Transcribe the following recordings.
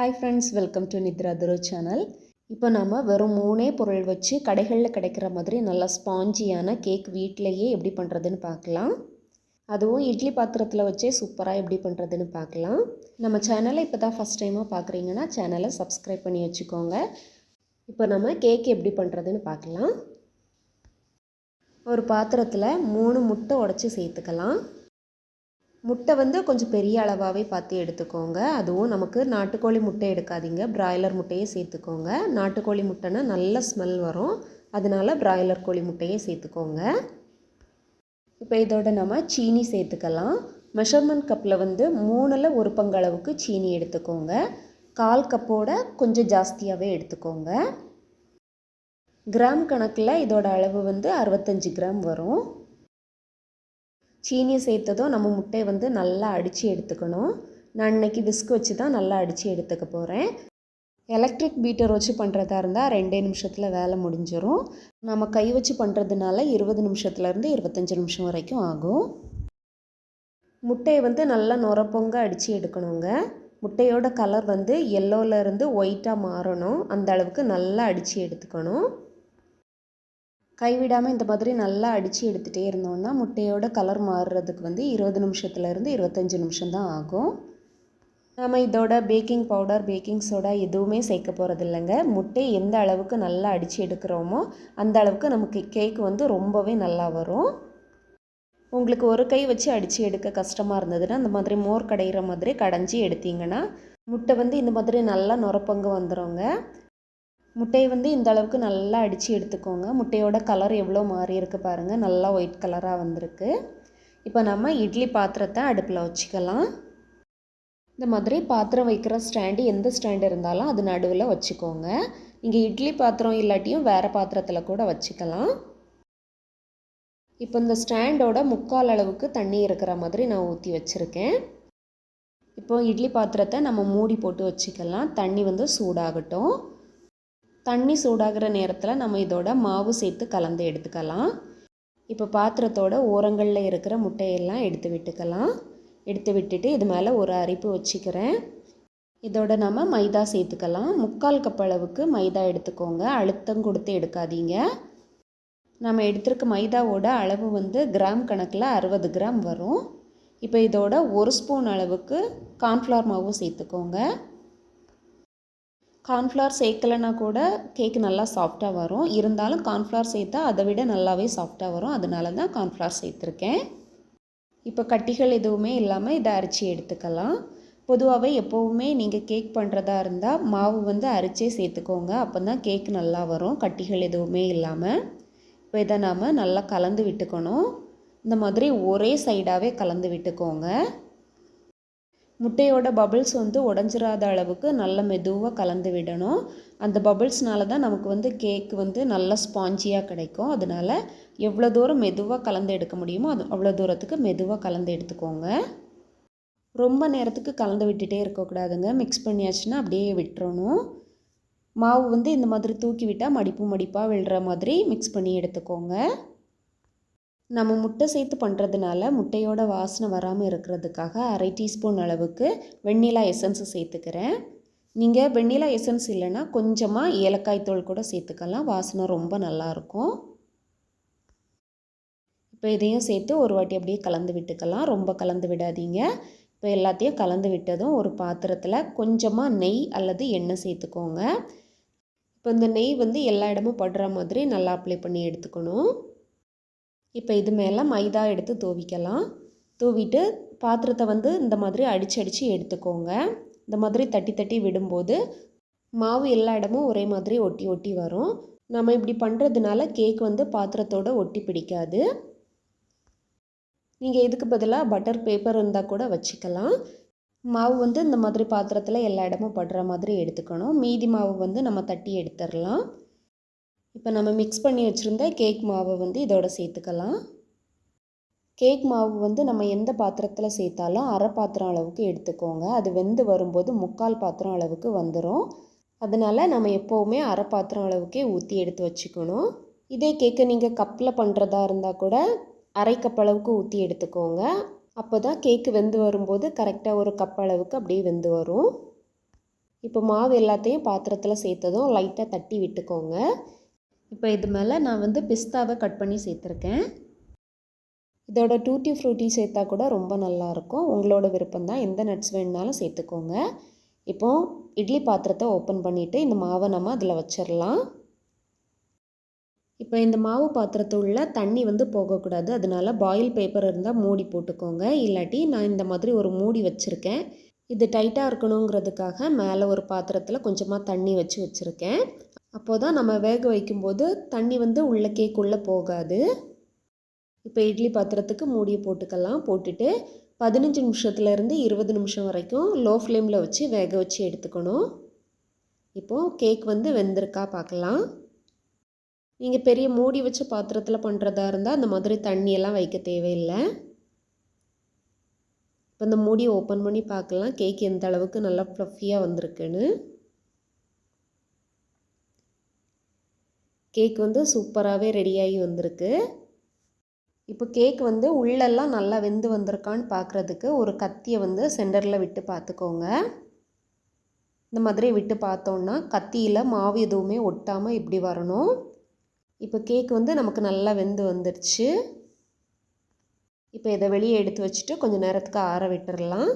Hi friends welcome to Nithra Thuru channel இப்போ நம்ம வெறும் மூணே பொருள் வச்சு கடைகளில் கிடைக்கிற மாதிரி நல்லா ஸ்பாஞ்சியான கேக் வீட்டிலையே எப்படி பண்ணுறதுன்னு பார்க்கலாம். அதுவும் இட்லி பாத்திரத்தில் வச்சே சூப்பராக எப்படி பண்ணுறதுன்னு பார்க்கலாம். நம்ம சேனலை இப்போ தான் ஃபஸ்ட் டைமாக பார்க்குறீங்கன்னா சேனலை சப்ஸ்கிரைப் பண்ணி வச்சுக்கோங்க. இப்போ நம்ம கேக் எப்படி பண்ணுறதுன்னு பார்க்கலாம். ஒரு பாத்திரத்தில் மூணு முட்டை உடச்சி சேர்த்துக்கலாம். முட்டை வந்து கொஞ்சம் பெரிய அளவாகவே பார்த்து எடுத்துக்கோங்க. அதுவும் நமக்கு நாட்டுக்கோழி முட்டை எடுக்காதீங்க. பிராய்லர் முட்டையே சேர்த்துக்கோங்க. நாட்டுக்கோழி முட்டைனா நல்ல ஸ்மெல் வரும். அதனால பிராய்லர் கோழி முட்டையே சேர்த்துக்கோங்க. இப்போ இதோட நம்ம சீனி சேர்த்துக்கலாம். மெஷர்மெண்ட் கப்பில் வந்து மூணில் ஒரு பங்களவுக்கு சீனி எடுத்துக்கோங்க. கால் கப்போட கொஞ்சம் ஜாஸ்தியாகவே எடுத்துக்கோங்க. கிராம் கணக்கில் இதோட அளவு வந்து அறுபத்தஞ்சி கிராம் வரும். சீனியை சேர்த்ததும் நம்ம முட்டையை வந்து நல்லா அடித்து எடுத்துக்கணும். நான் இன்றைக்கி விஸ்க் வச்சு தான் நல்லா அடித்து எடுத்துக்க போகிறேன் எலக்ட்ரிக் பீட்டர் வச்சு பண்ணுறதா இருந்தால் ரெண்டே நிமிஷத்தில் வேலை முடிஞ்சிடும் நம்ம கை வச்சு பண்ணுறதுனால இருபது நிமிஷத்துலேருந்து இருபத்தஞ்சி நிமிஷம் வரைக்கும் ஆகும். முட்டையை வந்து நல்லா நுரப்பொங்க அடித்து எடுக்கணுங்க. முட்டையோட கலர் வந்து எல்லோவிலேருந்து ஒயிட்டாக மாறணும். அந்த அளவுக்கு நல்லா அடித்து எடுத்துக்கணும். கைவிடாமல் இந்த மாதிரி நல்லா அடித்து எடுத்துகிட்டே இருந்தோம்னா முட்டையோட கலர் மாறுறதுக்கு வந்து இருபது நிமிஷத்துலேருந்து இருபத்தஞ்சி நிமிஷம் தான் ஆகும். நம்ம இதோட பேக்கிங் பவுடர் பேக்கிங் சோடா எதுவுமே சேர்க்க போகிறது இல்லைங்க. முட்டை எந்த அளவுக்கு நல்லா அடித்து எடுக்கிறோமோ அந்த அளவுக்கு நமக்கு கேக் வந்து ரொம்பவே நல்லா வரும். உங்களுக்கு ஒரு கை வச்சு அடித்து எடுக்க கஷ்டமாக இருந்ததுன்னா அந்த மாதிரி மோர் கடையிற மாதிரி கடைஞ்சி எடுத்தீங்கன்னா முட்டை வந்து இந்த மாதிரி நல்லா நுரப்பங்கு வந்துடுங்க முட்டையை வந்து இந்த அளவுக்கு நல்லா அடித்து எடுத்துக்கோங்க. முட்டையோட கலர் எவ்வளோ மாறி இருக்கு பாருங்கள் நல்லா ஒயிட் கலராக வந்திருக்கு. இப்போ நம்ம இட்லி பாத்திரத்தை அடுப்பில் வச்சுக்கலாம். இந்த மாதிரி பாத்திரம் வைக்கிற ஸ்டாண்டு எந்த ஸ்டாண்டு இருந்தாலும் அது நடுவில் வச்சுக்கோங்க. நீங்கள் இட்லி பாத்திரம் இல்லாட்டியும் வேறு பாத்திரத்தில் கூட வச்சுக்கலாம். இப்போ இந்த ஸ்டாண்டோட முக்கால் அளவுக்கு தண்ணி இருக்கிற மாதிரி நான் ஊற்றி வச்சுருக்கேன். இப்போ இட்லி பாத்திரத்தை நம்ம மூடி போட்டு வச்சுக்கலாம். தண்ணி வந்து சூடாகட்டும். தண்ணி சூடாகிற நேரத்தில் நம்ம இதோட மாவு சேர்த்து கலந்து எடுத்துக்கலாம். இப்போ பாத்திரத்தோட ஓரங்களில் இருக்கிற முட்டையெல்லாம் எடுத்து விட்டுக்கலாம். எடுத்து விட்டுட்டு இது மேலே ஒரு அரிப்பு வச்சுக்கிறேன். இதோட நம்ம மைதா சேர்த்துக்கலாம். முக்கால் கப் அளவுக்கு மைதா எடுத்துக்கோங்க. அழுத்தம் கொடுத்து எடுக்காதீங்க. நம்ம எடுத்திருக்க மைதாவோட அளவு வந்து கிராம் கணக்கில் அறுபது கிராம் வரும். இப்போ இதோட ஒரு ஸ்பூன் அளவுக்கு கார்ன்ஃப்ளவர் மாவும் சேர்த்துக்கோங்க. கார்ன்ஃப்ளவர் சேர்க்கலைன்னா கூட கேக் நல்லா சாஃப்டாக வரும். இருந்தாலும் கார்ன்ஃப்ளவர் சேர்த்தா அதை விட நல்லாவே சாஃப்டாக வரும். அதனால தான் கார்ன்ஃப்ளவர் சேர்த்துருக்கேன். இப்போ கட்டிகள் எதுவுமே இல்லாமல் இதை அரிச்சு எடுத்துக்கலாம். பொதுவாகவே எப்போவுமே நீங்கள் கேக் பண்ணுறதா இருந்தால் மாவு வந்து அரிச்சே சேர்த்துக்கோங்க. அப்போ தான் கேக் நல்லா வரும். கட்டிகள் எதுவுமே இல்லாமல் இப்போ இதை நாம் நல்லா கலந்து விட்டுக்கணும். இந்த மாதிரி ஒரே சைடாகவே கலந்து விட்டுக்கோங்க. முட்டையோட பபிள்ஸ் வந்து உடஞ்சிராத அளவுக்கு நல்ல மெதுவாக கலந்து விடணும். அந்த பபிள்ஸ்னால தான் நமக்கு வந்து கேக் வந்து நல்ல ஸ்பாஞ்சியாக கிடைக்கும். அதனால் எவ்வளோ தூரம் மெதுவாக கலந்து எடுக்க முடியுமோ அது அவ்வளோ தூரத்துக்கு மெதுவாக கலந்து எடுத்துக்கோங்க. ரொம்ப நேரத்துக்கு கலந்து விட்டுட்டே இருக்கக்கூடாதுங்க. மிக்ஸ் பண்ணியாச்சுன்னா அப்படியே விட்டுறணும். மாவு வந்து இந்த மாதிரி தூக்கி விட்டால் மடிப்பு மடிப்பாக விழுற மாதிரி மிக்ஸ் பண்ணி எடுத்துக்கோங்க. நம்ம முட்டை சேர்த்து பண்ணுறதுனால முட்டையோட வாசனை வராமல் இருக்கிறதுக்காக அரை டீஸ்பூன் அளவுக்கு வெண்ணிலா எசன்ஸை சேர்த்துக்கிறேன். நீங்கள் வெண்ணிலா எசன்ஸ் இல்லைன்னா கொஞ்சமாக ஏலக்காய் தூள் கூட சேர்த்துக்கலாம். வாசனை ரொம்ப நல்லாயிருக்கும் இப்போ இதையும் சேர்த்து ஒரு வாட்டி அப்படியே கலந்து விட்டுக்கலாம். ரொம்ப கலந்து விடாதீங்க. இப்போ எல்லாத்தையும் கலந்து விட்டதும் ஒரு பாத்திரத்தில் கொஞ்சமாக நெய் அல்லது எண்ணெய் சேர்த்துக்கோங்க. இப்போ இந்த நெய் வந்து எல்லா இடமும் படுற மாதிரி நல்லா அப்ளை பண்ணி எடுத்துக்கணும். இப்போ இது மேலே மைதா எடுத்து தூவிக்கலாம். தூவிட்டு பாத்திரத்தை வந்து இந்த மாதிரி அடித்து அடித்து எடுத்துக்கோங்க. இந்த மாதிரி தட்டி தட்டி விடும்போது மாவு எல்லா இடமும் ஒரே மாதிரி ஒட்டி ஒட்டி வரும். நம்ம இப்படி பண்ணுறதுனால கேக் வந்து பாத்திரத்தோடு ஒட்டி பிடிக்காது. நீங்கள் இதுக்கு பதிலாக பட்டர் பேப்பர் இருந்தால் கூட வச்சுக்கலாம். மாவு வந்து இந்த மாதிரி பாத்திரத்தில் எல்லா இடமும் படுற மாதிரி எடுத்துக்கணும். மீதி மாவு வந்து நம்ம தட்டி எடுத்துடலாம். இப்போ நம்ம மிக்ஸ் பண்ணி வச்சுருந்த கேக் மாவை வந்து இதோட சேர்த்துக்கலாம். கேக் மாவு வந்து நம்ம எந்த பாத்திரத்தில் சேர்த்தாலும் அரை பாத்திரம் அளவுக்கு எடுத்துக்கோங்க. அது வெந்து வரும்போது முக்கால் பாத்திரம் அளவுக்கு வந்துடும் அதனால் நம்ம எப்போவுமே அரை பாத்திரம் அளவுக்கே ஊற்றி எடுத்து வச்சுக்கணும். இதே கேக்கை நீங்கள் கப்பில் பண்ணுறதா இருந்தால் கூட அரை கப் அளவுக்கு ஊற்றி எடுத்துக்கோங்க. அப்போ தான் கேக்கு வெந்து வரும்போது கரெக்டாக ஒரு கப் அளவுக்கு அப்படியே வெந்து வரும். இப்போ மாவு எல்லாத்தையும் பாத்திரத்தில் சேர்த்ததும் லைட்டாக தட்டி விட்டுக்கோங்க. இப்போ இது மேலே நான் வந்து பிஸ்தாவை கட் பண்ணி சேர்த்துருக்கேன். இதோட டூட்டி ஃப்ரூட்டி சேர்த்தா கூட ரொம்ப நல்லாயிருக்கும். உங்களோட விருப்பம் தான். எந்த நட்ஸ் வேணுனாலும் சேர்த்துக்கோங்க. இப்போது இட்லி பாத்திரத்தை ஓப்பன் பண்ணிவிட்டு இந்த மாவை நம்ம அதில் வச்சிடலாம். இப்போ இந்த மாவு பாத்திரத்து உள்ள தண்ணி வந்து போகக்கூடாது. அதனால பாயில் பேப்பர் இருந்தால் மூடி போட்டுக்கோங்க. இல்லாட்டி நான் இந்த மாதிரி ஒரு மூடி வச்சுருக்கேன். இது டைட்டாக இருக்கணுங்கிறதுக்காக மேலே ஒரு பாத்திரத்தில் கொஞ்சமாக தண்ணி வச்சு வச்சுருக்கேன். அப்போ தான் நம்ம வேக வைக்கும்போது தண்ணி வந்து உள்ள கேக்குள்ளே போகாது. இப்போ இட்லி பாத்திரத்துக்கு மூடியை போட்டுக்கலாம் போட்டுட்டு பதினஞ்சு நிமிஷத்துலேருந்து இருபது நிமிஷம் வரைக்கும் லோ ஃப்ளேமில் வச்சு வேக வச்சு எடுத்துக்கணும். இப்போது கேக் வந்து வெந்திருக்கா பார்க்கலாம் நீங்கள் பெரிய மூடி வச்ச பாத்திரத்தில் பண்ணுறதா இருந்தால் அந்த மாதிரி தண்ணியெல்லாம் வைக்க தேவையில்லை. இப்போ இந்த மூடியை ஓப்பன் பண்ணி பார்க்கலாம் கேக் எந்த அளவுக்கு நல்லா ஃப்ளஃபியாக வந்திருக்குன்னு. கேக் வந்து சூப்பராகவே ரெடியாகி வந்திருக்கு. இப்போ கேக் வந்து உள்ளெல்லாம் நல்லா வெந்து வந்திருக்கான்னு பார்க்குறதுக்கு ஒரு கத்தியை வந்து சென்டரில் விட்டு பார்த்துக்கோங்க. இந்த மாதிரி விட்டு பார்த்தோன்னா கத்தியில் மாவு எதுவுமே ஒட்டாமல் இப்படி வரணும். இப்போ கேக் வந்து நமக்கு நல்லா வெந்து வந்துடுச்சு இப்போ இதை வெளியே எடுத்து வச்சுட்டு கொஞ்சம் நேரத்துக்கு ஆற விட்டுடலாம்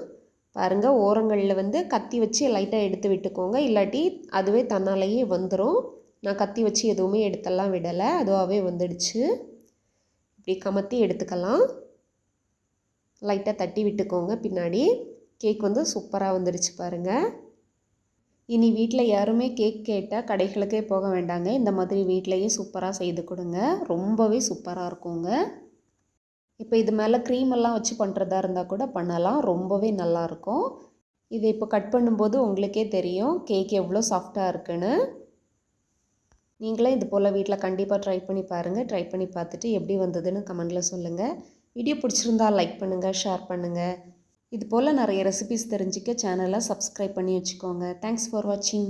பாருங்கள் ஓரங்களில் வந்து கத்தி வச்சு லைட்டாக எடுத்து விட்டுக்கோங்க. இல்லாட்டி அதுவே தன்னாலேயே வந்துடும் நான் கத்தி வச்சு எதுவுமே எடுத்தெல்லாம் விடலை. அதுவாகவே வந்துடுச்சு. இப்படி கமத்தி எடுத்துக்கலாம். லைட்டாக தட்டி விட்டுக்கோங்க பின்னாடி. கேக் வந்து சூப்பராக வந்துடுச்சு பாருங்கள் இனி வீட்டில் யாருமே கேக் கேட்டால் கடைகளுக்கே போக வேண்டாங்க. இந்த மாதிரி வீட்டிலையே சூப்பராக செய்து கொடுங்க. ரொம்பவே சூப்பராக இருக்குங்க. இப்போ இது மேலே க்ரீம் எல்லாம் வச்சு பண்ணுறதா இருந்தால் கூட பண்ணலாம். ரொம்பவே நல்லாயிருக்கும் இதை இப்போ கட் பண்ணும்போது உங்களுக்கே தெரியும். கேக் எவ்வளோ சாஃப்டாக இருக்குன்னு. நீங்களே இது போல் வீட்டில் கண்டிப்பாக ட்ரை பண்ணி பாருங்கள் ட்ரை பண்ணி பார்த்துட்டு எப்படி வந்ததுன்னு கமெண்டில் சொல்லுங்கள் வீடியோ பிடிச்சிருந்தா லைக் பண்ணுங்கள் ஷேர் பண்ணுங்கள் இது போல் நிறைய ரெசிபிஸ் தெரிஞ்சுக்க சேனலை சப்ஸ்கிரைப் பண்ணி வச்சுக்கோங்க. தேங்க்ஸ் ஃபார் வாட்சிங்